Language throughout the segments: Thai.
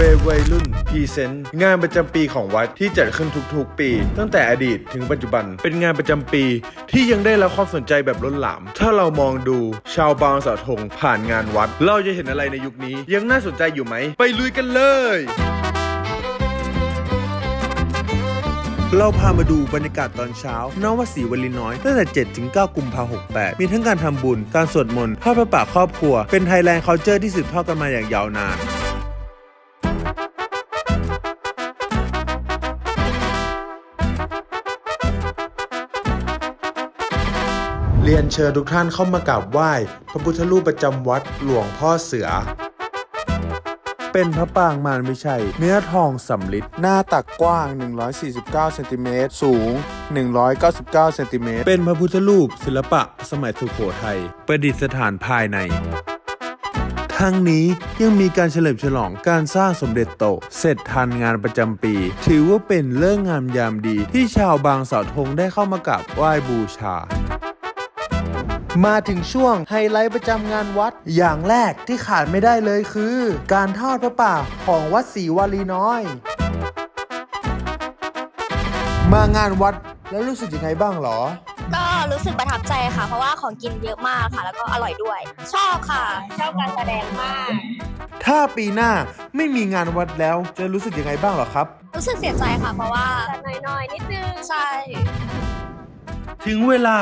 เววัยรุ่นพรีเซนต์งานประจำปีของวัดที่จัดขึ้นทุกๆ ปี ตั้งแต่อดีตถึงปัจจุบัน เป็นงานประจำปีที่ยังได้รับความสนใจแบบล้นหลาม ถ้าเรามองดูชาวบางสาวธงผ่านงานวัด เราจะเห็นอะไรในยุคนี้ ยังน่าสนใจอยู่ไหม ไปลุยกันเลยเราพามาดูบรรยากาศตอนเช้าณวัดศรีวลีน้อย ตั้งแต่ 7 ถึง 9 กุมภาพันธ์68 มีทั้งการทำบุญ การสวดมนต์ทอดพระป่าครอบครัว เป็นไทยแลนด์ c u เจอร์ที่สืบทอดกันมาอย่างยาวนาน ชิญทุกท่านเข้ามากราบไหว้พระพุทธรูปประจำวัดหลวงพ่อเสือ เป็นพระปางมารวิชัย เนื้อทองสำลิดหน้าตักกว้าง 149เซนติเมตรสูง 199เซนติเมตรเป็นพระพุทธรูปศิลปะสมัยสุโขทัยประดิษฐานภายในทั้งนี้ยังมีการเฉลิมฉลองการสร้างสมเด็จโต เสร็จทันงานประจำปี ถือว่าเป็นเรื่องงามยามดีที่ชาวบางสาธงได้เข้ามากราบไหว้บูชา มาถึงช่วงไฮไลท์ประจำงานวัด อย่างแรกที่ขาดไม่ได้เลยคือ การทอดพระป่าของวัดศรีวารีน้อย มางานวัดแล้วรู้สึกยังไงบ้างหรอ ก็รู้สึกประทับใจค่ะ เพราะว่าของกินเยอะมากค่ะ แล้วก็อร่อยด้วย ชอบค่ะ ชอบการแสดงมาก ถ้าปีหน้าไม่มีงานวัดแล้วจะรู้สึกยังไงบ้างหรอครับ รู้สึกเสียใจค่ะ เพราะว่าน้อยๆนิดนึงใช่ ถึงเวลา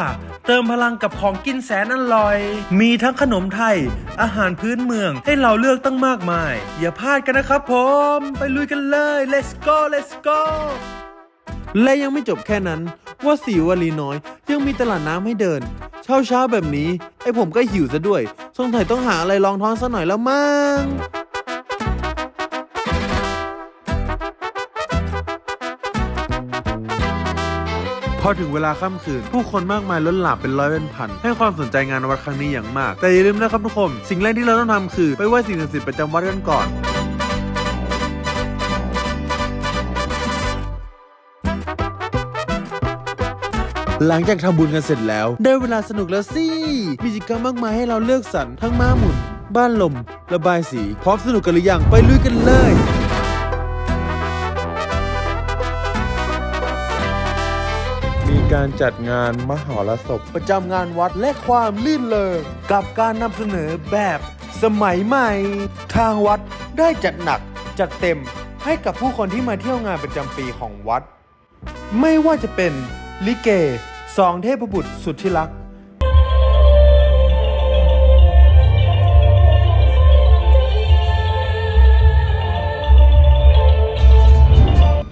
เติมพลังกับของกินแสนอร่อย มีทั้งขนมไทย อาหารพื้นเมืองให้เราเลือกตั้งมากมาย อย่าพลาดกันนะครับผม ไปลุยกันเลย let's go let's go และยังไม่จบแค่นั้น ว่าสีวลีน้อยยังมีตลาดน้ำให้เดิน เช้าเช้าแบบนี้ ไอผมก็หิวซะด้วย สงสัยต้องหาอะไรรองท้องซะหน่อยแล้วมั้ง อถึงเวลาค่ำคืน ผู้คนมากมายล้นหลามเป็นร้อยเป็นพันให้ความสนใจงานวัดครั้งนี้อย่างมาก แต่อย่าลืมนะครับทุกคนสิ่งแรกที่เราต้องทำคือไปไหว้สิ่งศักดิ์สิทธิ์ประจำวัดกันก่อนหลังจากทำบุญกันเสร็จแล้ว ได้เวลาสนุกแล้วสิ มีกิจกรรมมากมายให้เราเลือกสรรทั้งม้าหมุน บ้านลม ระบายสี พร้อมสนุกกันหรือยัง ไปลุยกันเลย การจัดงานมหรสพประจำงานวัดและความลื่นเลงกับการนำเสนอแบบสมัยใหม่ ทางวัดได้จัดหนักจัดเต็มให้กับผู้คนที่มาเที่ยวงานประจำปีของวัด ไม่ว่าจะเป็นลิเกสองเทพบุตรสุดที่รัก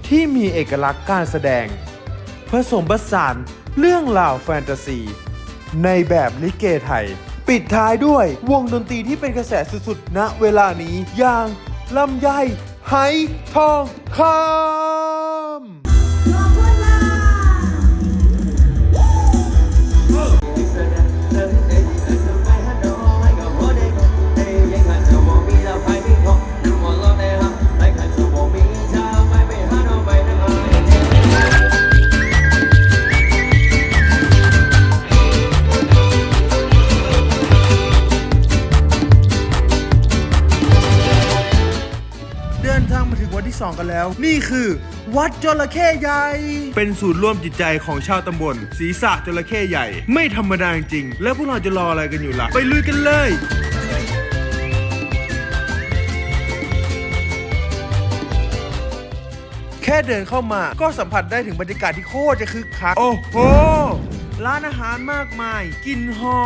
ที่มีเอกลักษณ์การแสดง ผสมผสานเรื่องราวแฟนตาซี ในแบบลิเกไทย ปิดท้ายด้วยวงดนตรีที่เป็นกระแสสุดๆณเวลานี้อย่างลำไยไหทองคำ 2 กันแล้ว นี่คือ วัดจระเข้ใหญ่ เป็นศูนย์ร่วมจิตใจของชาวตำบลศีสะจระเข้ใหญ่ ไม่ธรรมดาจริงๆแล้วพวกเราจะรออะไรกันอยู่ล่ะ ไปลุยกันเลยแค่เดินเข้ามาก็สัมผัสได้ถึงบรรยากาศที่โคตรจะคึกคัก โอ้โห ร้านอาหารมากมายกลิ่นหอ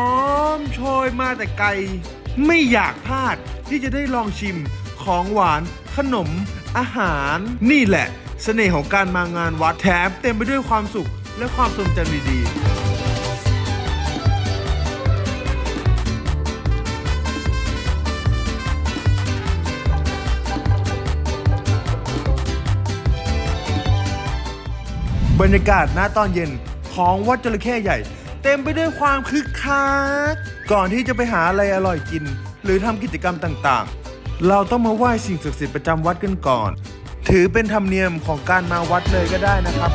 มโชยมาแต่ไกล ไม่อยากพลาดที่จะได้ลองชิมของหวานขนม อาหาร นี่แหละ เสน่ห์ของการมางานวัดแถมเต็มไปด้วยความสุขและความทรงจำดีๆบรรยากาศณตอนเย็นของวัดจระเข้ใหญ่ เต็มไปด้วยความคึกคัก ก่อนที่จะไปหาอะไรอร่อยกิน หรือทำกิจกรรมต่างๆ เราต้องมาไหว้สิ่งศักดิ์สิทธิ์ประจำวัดกันก่อน ถือเป็นธรรมเนียมของการมาวัดเลยก็ได้นะครับ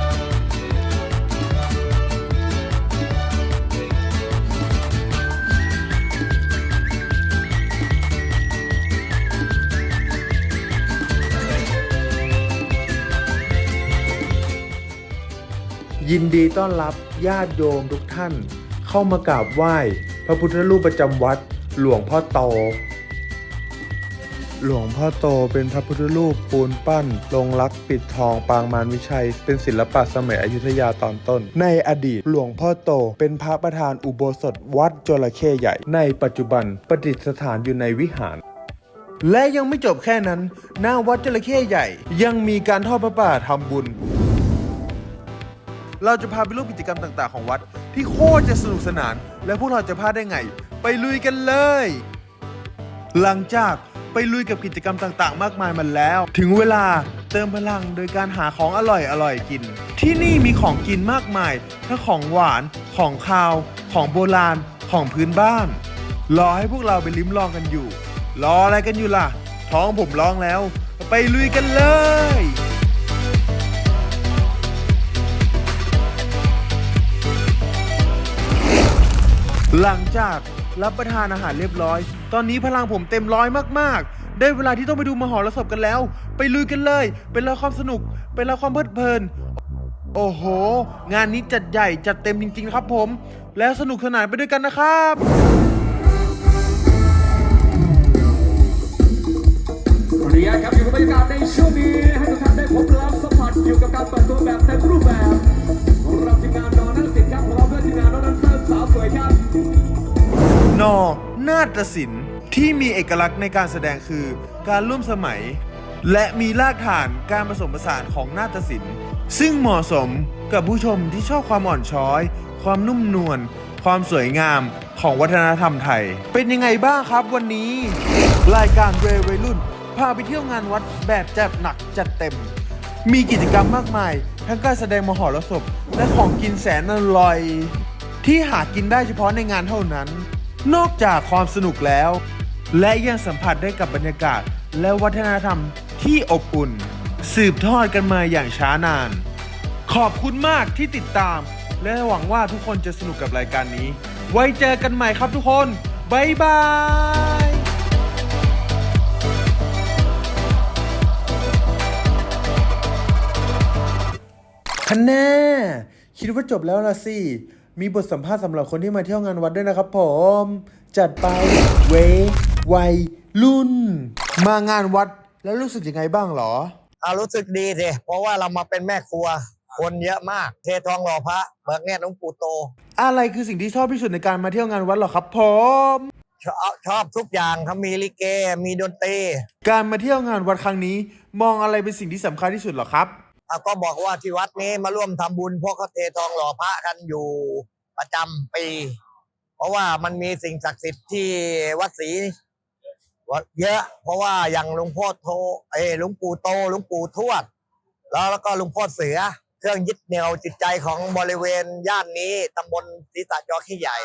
ยินดีต้อนรับญาติโยมทุกท่าน เข้ามากราบไหว้ พระพุทธรูปประจำวัดหลวงพ่อโต หลวงพ่อโตเป็นพระพุทธรูปปูนปั้น ลงรักปิดทองปางมารวิชัย เป็นศิลปะสมัยอยุธยาตอนต้น ในอดีตหลวงพ่อโต เป็นพระประธานอุโบสถวัดจระเข้ใหญ่ ในปัจจุบันประดิษฐานอยู่ในวิหารและยังไม่จบแค่นั้น หน้าวัดจระเข้ใหญ่ ยังมีการทอดพระป่าทำบุญ เราจะพาไปร่วมกิจกรรมต่างๆ ของวัด ที่โคตรจะสนุกสนาน และพวกเราจะพลาดได้ไง ไปลุยกันเลย หลังจาก ไปลุยกับกิจกรรมต่างๆ มากมายมาแล้ว ถึงเวลาเติมพลังโดยการหาของอร่อยๆกิน ที่นี่มีของกินมากมาย ทั้งของหวาน ของคาว ของโบราณ ของพื้นบ้าน รอให้พวกเราไปลิ้มลองกันอยู่ รออะไรกันอยู่ล่ะ ท้องผมร้องแล้ว ไปลุยกันเลยหลังจากรับประทานอาหารเรียบร้อย ตอนนี้พลังผมเต็มร้อยมากๆ ได้เวลาที่ต้องไปดูมหรสพกันแล้ว ไปลุยกันเลย เป็นละความสนุก เป็นละความเพลิดเพลิน โอ้โห งานนี้จัดใหญ่จัดเต็มจริงๆนะครับผม แล้วสนุกสนานไปด้วยกันนะครับเรียนครับอยู่กับบรรยากาศในช่วงนี้ให้ทุกท่านได้พบรับสัมผัสอยู่กับการเปิดตัวแบบเต็มรูปแบบของเราทีมงานนอนนักศิลป์ครับพร้อมด้วยทีมงานนอนนักเสิร์ฟสาวสวยครับนอ นาฏศิลป์ที่มีเอกลักษณ์ในการแสดงคือการร่วมสมัย และมีรากฐานการผสมผสานของนาฏศิลป์ ซึ่งเหมาะสมกับผู้ชมที่ชอบความอ่อนช้อย ความนุ่มนวลความสวยงามของวัฒนธรรมไทย เป็นยังไงบ้างครับวันนี้ รายการเววัยรุ่น พาไปเที่ยวงานวัดแบบจัดหนักจัดเต็ม มีกิจกรรมมากมาย ทั้งการแสดงมหรสพและของกินแสนอร่อย ที่หากินได้เฉพาะในงานเท่านั้น นอกจากความสนุกแล้ว และยังสัมผัสได้กับบรรยากาศ และวัฒนธรรมที่อบอุ่น สืบทอดกันมาอย่างช้านาน ขอบคุณมากที่ติดตาม และหวังว่าทุกคนจะสนุกกับรายการนี้ ไว้เจอกันใหม่ครับทุกคน บ๊ายบายคันแน่คิดว่าจบแล้วละสิ มีบทสัมภาษณ์สำหรับคนที่มาเที่ยวงานวัดด้วยนะครับผม จัดไปเววัยรุ่น มางานวัดแล้วรู้สึกยังไงบ้างเหรออารู้สึกดีสิเพราะว่าเรามาเป็นแม่ครัว คนเยอะมาก เททองหล่อพระเบิกเนตรหลวงปู่โต อะไรคือสิ่งที่ชอบที่สุดในการมาเที่ยวงานวัดเหรอครับผมชอบชอบทุกอย่างเขามีลิเก มีดนตรี การมาเที่ยวงานวัดครั้งนี้ มองอะไรเป็นสิ่งที่สำคัญที่สุดเหรอครับอะ ก็บอกว่าที่วัดนี้มาร่วมทำบุญเพราะเขาเททองหล่อพระกันอยู่ประจำปี เพราะว่ามันมีสิ่งศักดิ์สิทธิ์ที่วัดศรีวัดเยอะ เพราะว่าอย่างหลวงพ่อโทเอยหลวงปู่โตหลวงปู่ทวด แล้วแล้วก็หลวงพ่อเสือ เครื่องยึดเหนี่ยวจิตใจของบริเวณย่านนี้ตำบลศรีสะจอขี้ใหญ่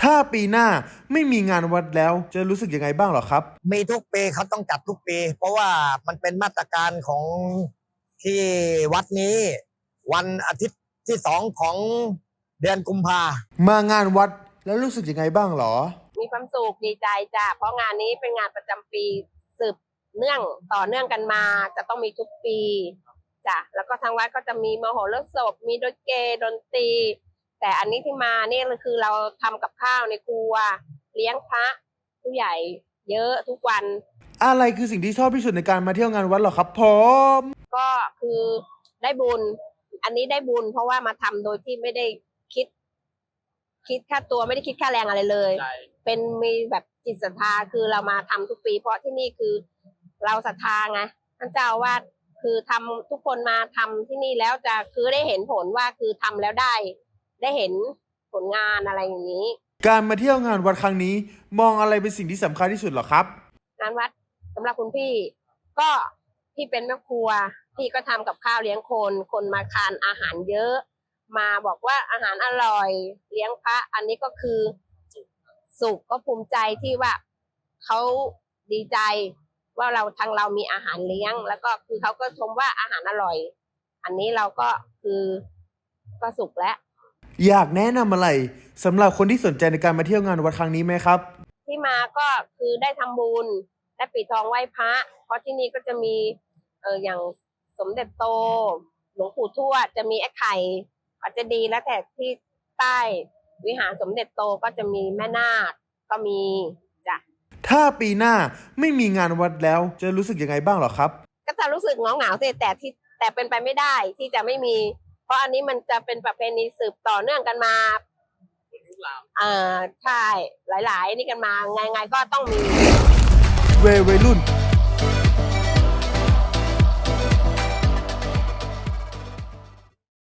ถ้าปีหน้าไม่มีงานวัดแล้วจะรู้สึกยังไงบ้างเหรอครับ มีทุกปีเขาต้องจัดทุกปี เพราะว่ามันเป็นมาตรการของ ที่วัดนี้วันอาทิตย์ที่สองของเดือนกุมภามางานวัดแล้วรู้สึกยังไงบ้างเหรอ มีความสุขดีใจจ้ะเพราะงานนี้เป็นงานประจำปีสืบเนื่องต่อเนื่องกันมา จะต้องมีทุกปีจ้ะแล้วก็ทางวัดก็จะมีมโหรสพมีดนเกดนตรี แต่อันนี้ที่มานี่คือเราทำกับข้าวในครัว เลี้ยงพระผู้ใหญ่เยอะทุกวัน อะไรคือสิ่งที่ชอบที่สุดในการมาเที่ยวงานวัดเหรอครับผม ก็คือได้บุญ อันนี้ได้บุญ เพราะว่ามาทำโดยที่ไม่ได้คิด คิดค่าตัวไม่ได้คิดค่าแรงอะไรเลย เป็นมีแบบจิตศรัทธาคือเรามาทำทุกปี เพราะที่นี่คือเราศรัทธาไงท่านเจ้าอาวาดคือทำทุกคนมาทำที่นี่แล้วจะคือได้เห็นผลว่าคือทำแล้วได้ ได้เห็นผลงานอะไรอย่างนี้ การมาเที่ยวงานวัดครั้งนี้ มองอะไรเป็นสิ่งที่สำคัญที่สุดเหรอครับ งานวัดสำหรับคุณพี่ ก็พี่เป็นแม่ครัว พี่ก็ทำกับข้าวเลี้ยงคน คนมาทานอาหารเยอะ มาบอกว่าอาหารอร่อย เลี้ยงพระ อันนี้ก็คือสุขก็ภูมิใจที่ว่าเขาดีใจว่าเราทางเรามีอาหารเลี้ยง แล้วก็คือเขาก็ชมว่าอาหารอร่อย อันนี้เราก็คือก็สุขแล้วอยากแนะนำอะไรสำหรับคนที่สนใจในการมาเที่ยวงานวัดครั้งนี้ไหมครับ ที่มาก็คือได้ทำบุญได้ปิดทองไหว้พระ เพราะที่นี่ก็จะมีเอออย่าง สมเด็จโต หลวงปู่ทวดจะมีไอ้ไข่ไปอาจจะดีแล้วแต่ที่ใต้วิหารสมเด็จโตก็จะมีแม่นาคก็มีจ้ะถ้าปีหน้าไม่มีงานวัดแล้วจะรู้สึกยังไงบ้างเหรอครับ ก็จะรู้สึกเหงาเหงาๆสิแต่ที่แต่เป็นไปไม่ได้ที่จะไม่มี เพราะอันนี้มันจะเป็นประเพณีสืบต่อเนื่องกันมาเอ่อใช่หลาย ๆ นี่กันมาไงๆก็ต้องมี เววัยรุ่น